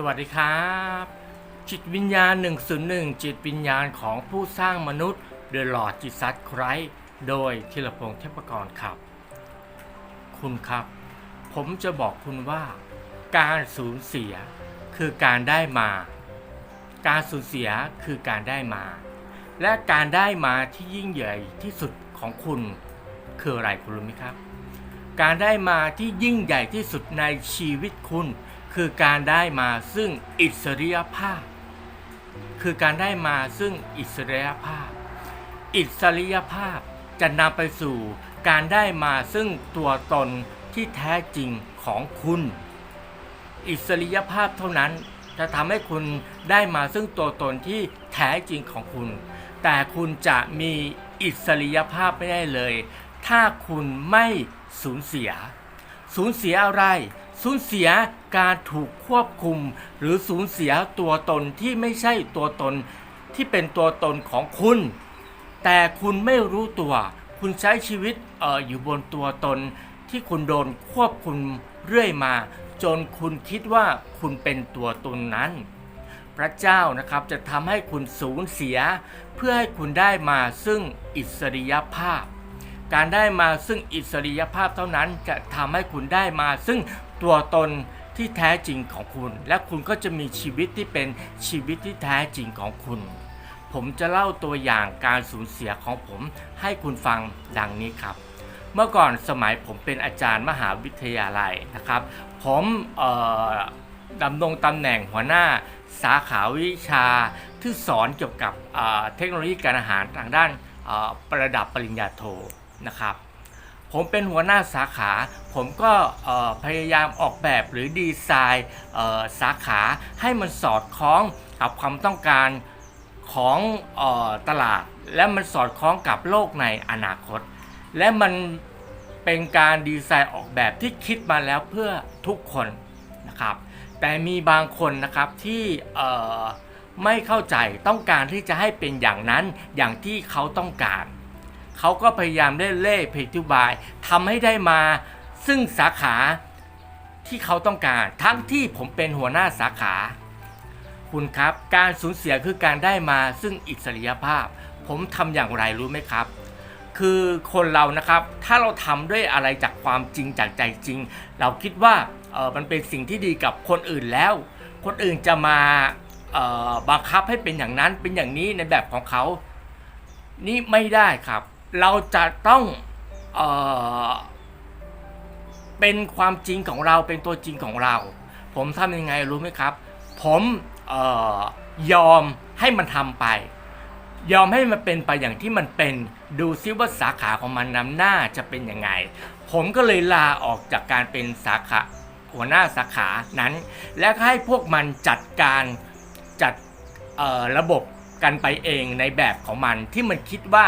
สวัสดีครับ จิตวิญญาณ 101 จิตวิญญาณของผู้สร้างมนุษย์เดอะลอดจิตซัดไครส์โดยธีรพงษ์เทพกรครับ คุณครับ ผมจะบอกคุณว่า การสูญเสียคือการได้มา การสูญเสียคือการได้มา และการได้มาที่ยิ่งใหญ่ที่สุดของคุณ คืออะไรคุณรู้ไหมครับ การได้มาที่ยิ่งใหญ่ที่สุดในชีวิตคุณ คือการได้มาซึ่งอิสริยภาพ คือการได้มาซึ่งอิสริยภาพ อิสริยภาพจะนำไปสู่การได้มาซึ่งตัวตนที่แท้จริงของคุณ อิสริยภาพเท่านั้นจะทำให้คุณได้มาซึ่งตัวตนที่แท้จริงของคุณ แต่คุณจะมีอิสริยภาพไม่ได้เลย ถ้าคุณไม่สูญเสีย สูญเสียอะไร สูญเสียการถูกควบคุม หรือสูญเสียตัวตนที่ไม่ใช่ตัวตนที่เป็นตัวตนของคุณ แต่คุณไม่รู้ตัว คุณใช้ชีวิตเอออยู่บนตัวตน ที่คุณโดนควบคุมเรื่อยมา จนคุณคิดว่าคุณเป็นตัวตนนั้น พระเจ้านะครับจะทำให้คุณสูญเสีย เพื่อให้คุณได้มาซึ่งอิสริยภาพการได้มาซึ่งอิสริยภาพเท่านั้นจะทำให้คุณได้มาซึ่ง ตัวตนที่แท้จริงของคุณ และคุณก็จะมีชีวิตที่เป็นชีวิตที่แท้จริงของคุณ ผมจะเล่าตัวอย่างการสูญเสียของผมให้คุณฟังดังนี้ครับ เมื่อก่อนสมัยผมเป็นอาจารย์มหาวิทยาลัยนะครับ ผมดำรงตำแหน่งหัวหน้าสาขาวิชาที่สอนเกี่ยวกับเทคโนโลยีการอาหารทางด้านประดับปริญญาโทนะครับ ผมเป็นหัวหน้าสาขา ผมก็พยายามออกแบบหรือดีไซน์สาขาให้มันสอดคล้องกับความต้องการของออตลาด และมันสอดคล้องกับโลกในอนาคต และมันเป็นการดีไซน์ออกแบบที่คิดมาแล้วเพื่อทุกคนนะครับ แต่มีบางคนนะครับที่ไม่เข้าใจต้องการที่จะให้เป็นอย่างนั้นอย่างที่เขาต้องการ เขาก็พยายามเล่เล่เพทุบายทำให้ได้มาซึ่งสาขาที่เขาต้องการ ทั้งที่ผมเป็นหัวหน้าสาขา คุณครับ การสูญเสียคือการได้มาซึ่งอิสริยภาพ ผมทำอย่างไรรู้ไหมครับ คือคนเรานะครับ ถ้าเราทำด้วยอะไรจากความจริงจากใจจริง เราคิดว่าเออมันเป็นสิ่งที่ดีกับคนอื่นแล้ว คนอื่นจะมาเออบังคับให้เป็นอย่างนั้นเป็นอย่างนี้ในแบบของเขา นี่ไม่ได้ครับ เราจะต้องเออเป็นความจริงของเราเป็นตัวจริงของเรา ผมทำยังไงรู้ไหมครับ ผมออยอมให้มันทำไป ยอมให้มันเป็นไปอย่างที่มันเป็นดูซิว่าสาขาของมันนำหน้าจะเป็นยังไง ผมก็เลยลาออกจากการเป็นสาขาหัวหน้าสาขานั้น และให้พวกมันจัดการจัดระบบกันไปเองในแบบของมันที่มันคิดว่า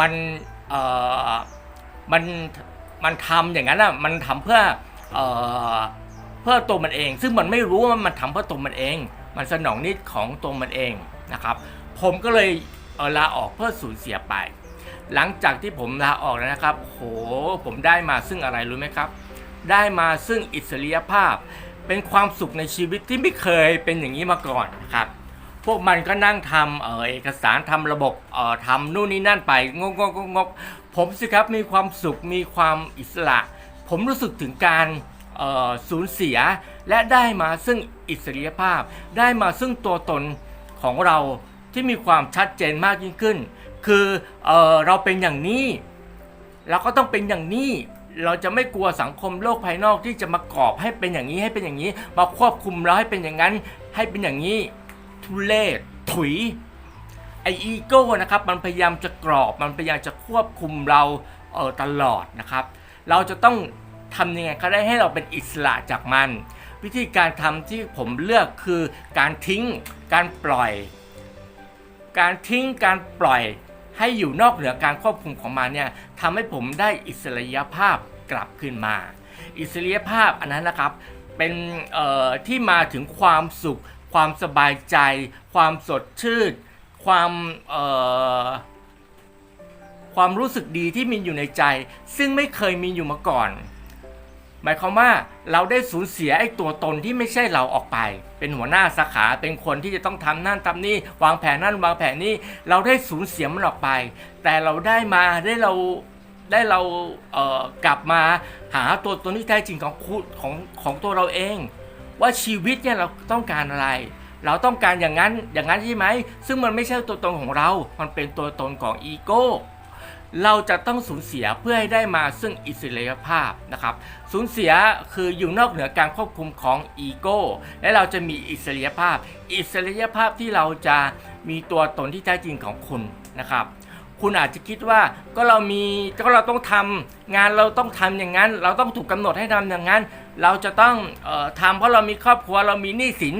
มันเอ่อมันมันทำอย่างนั้นอะมันทำเพื่อเอ่อเพื่อตัวมันเอง ซึ่งมันไม่รู้ว่ามันทำเพื่อตัวมันเอง มันสนองนิดของตัวมันเองนะครับ ผมก็เลยเออลาออกเพื่อสูญเสียไป หลังจากที่ผมลาออกแล้วนะครับ โหผมได้มาซึ่งอะไรรู้ไหมครับ ได้มาซึ่งอิสริยภาพ เป็นความสุขในชีวิตที่ไม่เคยเป็นอย่างนี้มาก่อนครับ พวกมันก็นั่งทำเออเอกสารทำระบบเอ่อทำนู่นนี่นั่นไปงกงกงกผมสิครับมีความสุขมีความอิสระ ผมรู้สึกถึงการเอ่อสูญเสียและได้มาซึ่งอิสริยภาพ ได้มาซึ่งตัวตนของเราที่มีความชัดเจนมากยิ่งขึ้น คือเออเราเป็นอย่างนี้เราก็ต้องเป็นอย่างนี้ เราจะไม่กลัวสังคมโลกภายนอกที่จะมากรอบให้เป็นอย่างนี้ให้เป็นอย่างนี้ มาควบคุมเราให้เป็นอย่างนั้น ให้เป็นอย่างนี้ ทุเลศถุยไออีโก้นะครับมันพยายามจะกรอบมันพยายามจะควบคุมเราเออตลอดนะครับ เราจะต้องทำยังไงก็ได้ให้เราเป็นอิสระจากมัน วิธีการทำที่ผมเลือกคือการทิ้งการปล่อย การทิ้งการปล่อยให้อยู่นอกเหนือการควบคุมของมันเนี่ยทำให้ผมได้อิสระยภาพกลับขึ้นมา อิสระยภาพอันนั้นนะครับเป็นที่มาถึงความสุข ความสบายใจ ความสดชื่น ความความรู้สึกดีที่มีอยู่ในใจ ซึ่งไม่เคยมีอยู่มาก่อน หมายความว่าเราได้สูญเสียไอ้ตัวตนที่ไม่ใช่เราออกไป เป็นหัวหน้าสาขาเป็นคนที่จะต้องทำนั่นทำนี่วางแผนนั่นวางแผนนี่เราได้สูญเสียมันออกไป แต่เราได้มาได้เราได้เราเอ่อกลับมาหาตัวตนที่แท้จริงของคุณของของตัวเราเอง ว่าชีวิตเนี่ยเราต้องการอะไร เราต้องการอย่างนั้นอย่างนั้นใช่ไหม ซึ่งมันไม่ใช่ตัวตนของเรา มันเป็นตัวตนของอีโก้เราจะต้องสูญเสียเพื่อให้ได้มาซึ่งอิสระภาพนะครับ สูญเสียคืออยู่นอกเหนือการควบคุมของอีโก้และเราจะมีอิสระภาพ อิสระภาพที่เราจะมีตัวตนที่แท้จริงของคุณนะครับ คุณอาจจะคิดว่าก็เรามีก็เราต้องทำงานเราต้องทำอย่างนั้น เราต้องถูกกำหนดให้ทำอย่างนั้น เราจะต้องออทำเพราะเรามีครอบครัวเรามีหนี้สิน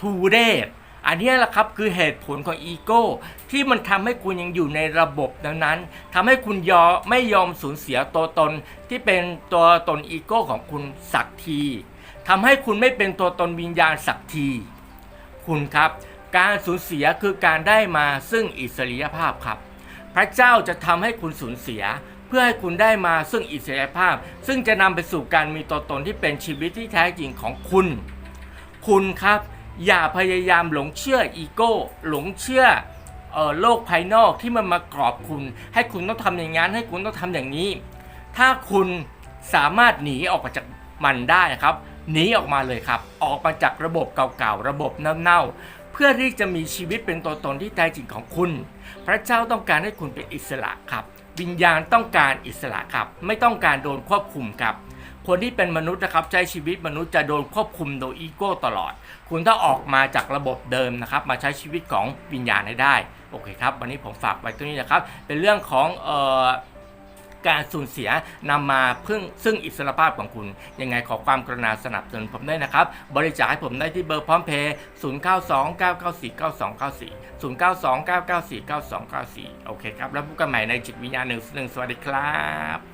ทูเดทอันนี้แหละครับคือเหตุผลของอีโก้ที่มันทำให้คุณยังอยู่ในระบบนั้นทำให้คุณยอมไม่ยอมสูญเสียตัวตน ที่เป็นตัวตนอีโก้ของคุณสักทีทำให้คุณไม่เป็นตัวตนวิญญาณสักที คุณครับ การสูญเสียคือการได้มาซึ่งอิสริยภาพครับ พระเจ้าจะทำให้คุณสูญเสีย เพื่อให้คุณได้มาซึ่งอิสริยภาพ ซึ่งจะนำไปสู่การมีตัวตนที่เป็นชีวิตที่แท้จริงของคุณ คุณครับ อย่าพยายามหลงเชื่ออีโก้หลงเชื่อออโลกภายนอกที่มันมากรอบคุณ ให้คุณต้องทำอย่างนั้นให้คุณต้องทำอย่างนี้ ถ้าคุณสามารถหนีออกมาจากมันได้นะครับหนีออกมาเลยครับ ออกมาจากระบบเก่าๆ ระบบเน่าๆ เพื่อที่จะมีชีวิตเป็นตัวตนที่แท้จริงของคุณ พระเจ้าต้องการให้คุณเป็นอิสระครับ วิญญาณต้องการอิสระครับ ไม่ต้องการโดนควบคุมครับ คนที่เป็นมนุษย์นะครับใช้ชีวิตมนุษย์จะโดนควบคุมโดยอีโก้ตลอด คุณต้องออกมาจากระบบเดิมนะครับ มาใช้ชีวิตของวิญญาณให้ได้ โอเคครับ วันนี้ผมฝากไว้ตรงนี้นะครับ เป็นเรื่องของเอ่อ การสูญเสียนำมาพึ่งซึ่งอิสรภาพของคุณ ยังไงขอความกรุณาสนับสนุนผมได้นะครับ บริจาคให้ผมได้ที่เบอร์พร้อมเพย์0 9 2 9 9 4 9 2 9 4 0 9 2 9 9 4 9 2 9 4 โอเคครับ แล้วพบกันใหม่ในจิตวิญญาณหนึ่งหนึ่งสวัสดีครับ